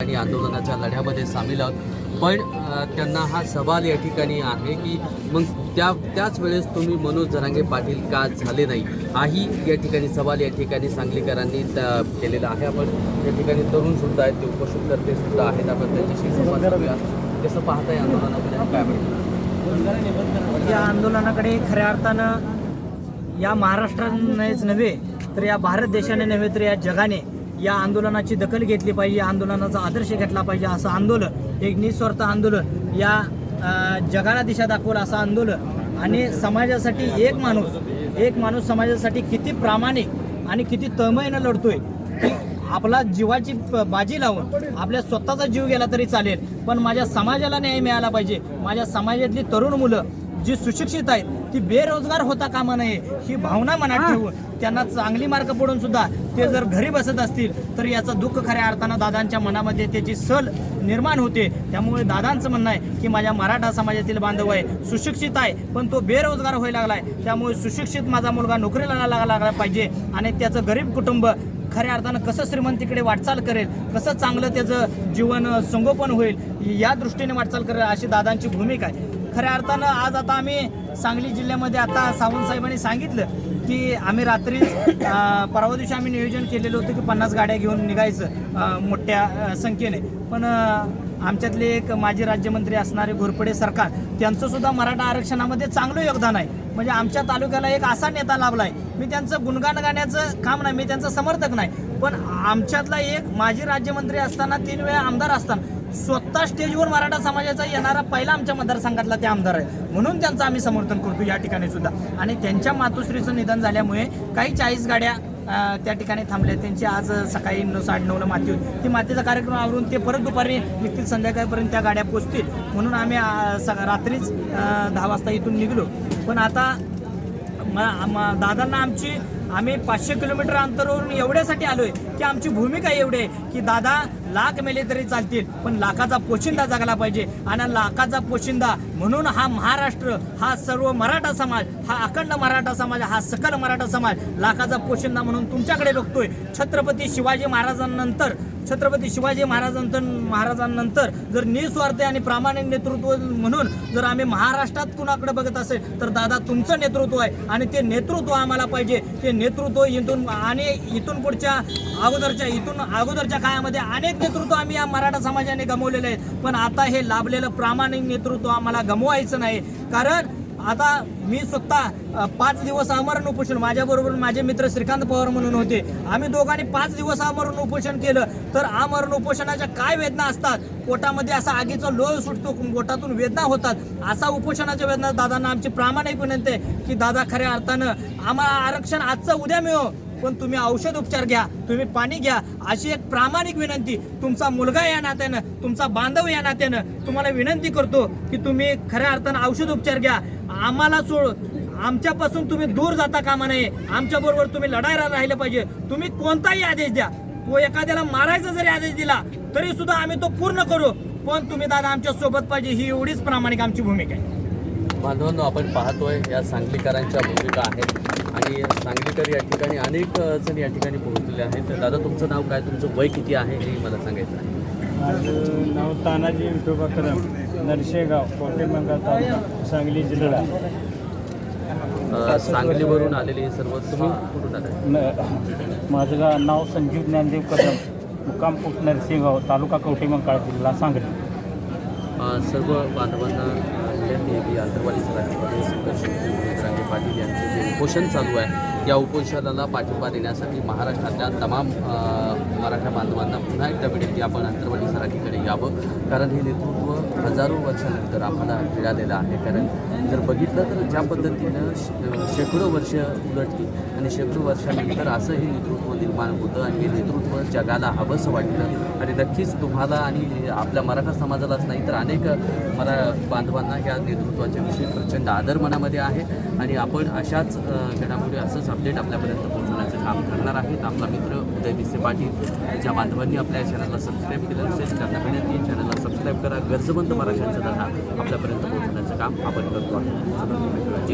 आणि आंदोलनाच्या लढ्यामध्ये सामील आहोत. पण त्यांना हा सवाल या ठिकाणी आहे की मग त्या त्याच वेळेस तुम्ही मनोज जरांगे पाटील का झाले नाही? हाही या ठिकाणी सवाल या ठिकाणी सांगलीकरांनी केलेला आहे. आपण या ठिकाणी तरुण सुद्धा आहेत ते उपोषणकर्ते सुद्धा आहेत. आपण त्यांच्याशी संवाद करूया कसं पाहताय आंदोलनाकडे काय वाटतं या आंदोलनाकडे खऱ्या अर्थानं या महाराष्ट्रानेच नव्हे तर या भारत देशाने नव्हे तर या जगाने या आंदोलनाची दखल घेतली पाहिजे आंदोलनाचा आदर्श घेतला पाहिजे असं आंदोलन एक निस्वार्थ आंदोलन या जगाला दिशा दाखवलं असं आंदोलन. आणि समाजासाठी एक माणूस एक माणूस समाजासाठी किती प्रामाणिक आणि किती तळमळीनं लढतोय की आपला जीवाची बाजी लावून आपल्या स्वतःचा जीव गेला तरी चालेल. पण माझ्या समाजाला न्याय मिळाला पाहिजे. माझ्या समाजातली तरुण मुलं जी सुशिक्षित आहेत ती बेरोजगार होता कामा नये ही भावना मनात ठेवून त्यांना चांगली मार्क पडून सुद्धा ते जर घरी बसत असतील तर याचं दुःख खऱ्या अर्थानं दादांच्या मनामध्ये त्याची सल निर्माण होते. त्यामुळे दादांचं म्हणणं आहे की माझ्या मराठा समाजातील बांधव आहे सुशिक्षित आहे पण तो बेरोजगार व्हायला लागलाय. त्यामुळे सुशिक्षित माझा मुलगा नोकरीला लागला लागला पाहिजे आणि त्याचं गरीब कुटुंब खऱ्या अर्थानं कसं श्रीमंतीकडे वाटचाल करेल कसं चांगलं त्याचं जीवन संगोपन होईल या दृष्टीने वाटचाल करेल अशी दादांची भूमिका आहे. खऱ्या अर्थानं आज आता आम्ही सांगली जिल्ह्यामध्ये आता सावंत साहेबांनी सांगितलं की आम्ही रात्री परवा दिवशी आम्ही नियोजन केलेलं होतं की पन्नास गाड्या घेऊन निघायचं मोठ्या संख्येने. पण आमच्यातले एक माजी राज्यमंत्री असणारे घोरपडे सरकार त्यांचं सुद्धा मराठा आरक्षणामध्ये चांगलं योगदान आहे. म्हणजे आमच्या तालुक्याला एक असा नेता लाभलाय. मी त्यांचं गुणगान गाण्याचं काम नाही मी त्यांचं समर्थक नाही. पण आमच्यातला एक माजी राज्यमंत्री असताना तीन वेळा आमदार असताना स्वतः स्टेजवर मराठा समाजाचा येणारा पहिला आमच्या मतदारसंघातला ते आमदार आहे म्हणून त्यांचं आम्ही समर्थन करतो या ठिकाणी सुद्धा. आणि त्यांच्या मातोश्रीचं निधन झाल्यामुळे काही चाळीस गाड्या त्या ठिकाणी थांबल्या. त्यांची आज सकाळी नऊ साडे नऊला माती होती. ती मातीचा कार्यक्रम आवरून ते परत दुपारी निघतील. संध्याकाळपर्यंत त्या गाड्या पोचतील. म्हणून आम्ही रात्रीच दहा वाजता इथून निघलो. पण आता दादांना आमची आम्ही पाचशे किलोमीटर अंतरावरून एवढ्यासाठी आलोय की आमची भूमिका एवढी आहे की दादा लाख मेले तरी चालतील पण लाखाचा पोशिंदा जगला पाहिजे. आणि लाखाचा पोशिंदा म्हणून हा महाराष्ट्र हा सर्व मराठा समाज हा अखंड मराठा समाज हा सकल मराठा समाज लाखाचा पोशिंदा म्हणून तुमच्याकडे बघतोय. छत्रपती शिवाजी महाराजांनंतर छत्रपती शिवाजी महाराजांतर महाराजांनंतर जर निस्वार्थ आणि प्रामाणिक नेतृत्व म्हणून जर आम्ही महाराष्ट्रात कुणाकडे बघत असेल तर दादा तुमचं नेतृत्व आहे. आणि ते नेतृत्व आम्हाला पाहिजे ते नेतृत्व इथून आणि इथून पुढच्या अगोदरच्या इथून अगोदरच्या काळामध्ये अनेक नेतृत्व आम्ही या मराठा समाजाने गमवलेले आहेत. पण आता हे लाभलेलं प्रामाणिक नेतृत्व आम्हाला गमवायचं नाही. कारण आता मी स्वतः पाच दिवस आमरण उपोषण माझ्याबरोबर माझे मित्र श्रीकांत पवार म्हणून होते. आम्ही दोघांनी पाच दिवस आमरण उपोषण केलं. तर आमरण उपोषणाच्या काय वेदना असतात? पोटामध्ये असा आगीचा लोळ सुटतो पोटातून वेदना होतात. असा उपोषणाच्या वेदना दादांना आमची प्रामाणिक विनंती आहे की दादा खऱ्या अर्थानं आम्हाला आरक्षण आजचं उद्या मिळो. पण तुम्ही औषध उपचार घ्या तुम्ही पाणी घ्या अशी एक प्रामाणिक विनंती. तुमचा मुलगा या नात्यानं तुमचा बांधव या नात्यानं तुम्हाला विनंती करतो की तुम्ही खऱ्या अर्थानं औषध उपचार घ्या. आम्हाला सोड आमच्यापासून तुम्ही दूर जाता कामा नये. आमच्याबरोबर तुम्ही लढायला राहिलं पाहिजे. तुम्ही कोणताही आदेश द्या. तो एखाद्याला मारायचा जरी आदेश दिला तरी सुद्धा आम्ही तो पूर्ण करू. पण तुम्ही दादा आमच्यासोबत पाहिजे ही एवढीच प्रामाणिक आमची भूमिका आहे. बांधवांनो आपण पाहतोय या सांगलीकरांच्या भूमिका आहेत. आणि सांगलीकर या ठिकाणी अनेक जण या ठिकाणी पोहोचलेले आहेत. तर दादा तुमचं नाव काय? तुमचं वय किती आहे? हे मला सांगायचं आहे. माझं नाव तानाजी विठोबा कदम नरशेगाव कोटेमंगा तालुका सांगली जिल्हा. अ, सांगलीवरून आलेले हे सर्व तुम्ही कुठून न माझं गा- नाव संजीव ज्ञानदेव कदम मुक्काम पोस्ट नरसिंहगाव तालुका कवटेमंकाळ जिल्हा सांगली. अ, सर्व बांधवांना अ, विनंती आहे की आंतरवालीचे राष्ट्रवादी संघर्ष राजे पाटील यांचे जे उपोषण चालू आहे. या उपोषणाला पाठिंबा देण्यासाठी महाराष्ट्रातल्या तमाम मराठा बांधवांना पुन्हा एकदा विनंती आपण आंतरवाली सराठीकडे यावं. कारण हे नेतृत्व हजारो वर्षानंतर आम्हाला मिळालेलं आहे. कारण जर बघितलं तर ज्या पद्धतीनं शे- शेकडो वर्ष उलटली आणि शेकडो वर्षानंतर असं हे नेतृत्व निर्माण होतं आणि हे नेतृत्व जगाला हवंसं वाटतं आणि नक्कीच तुम्हाला आणि आपल्या मराठा समाजालाच नाही तर अनेक मला बांधवांना या नेतृत्वाच्या विषयी प्रचंड आदर मनामध्ये आहे. आणि आपण अशाच घडामोडी असंच अपडेट आपल्यापर्यंत पोहोचवण्याचं काम करणार आहेत. आपला मित्र उदय विसे पाटील ज्या बांधवांनी आपल्या चॅनलला सबस्क्राईब केलं असेल त्यांना विनंती चॅनलला सबस्क्राईब करा. गरजवंत मराठ्यांचा धडा आपल्यापर्यंत पोहोचवण्याचं काम आपण करतो आहे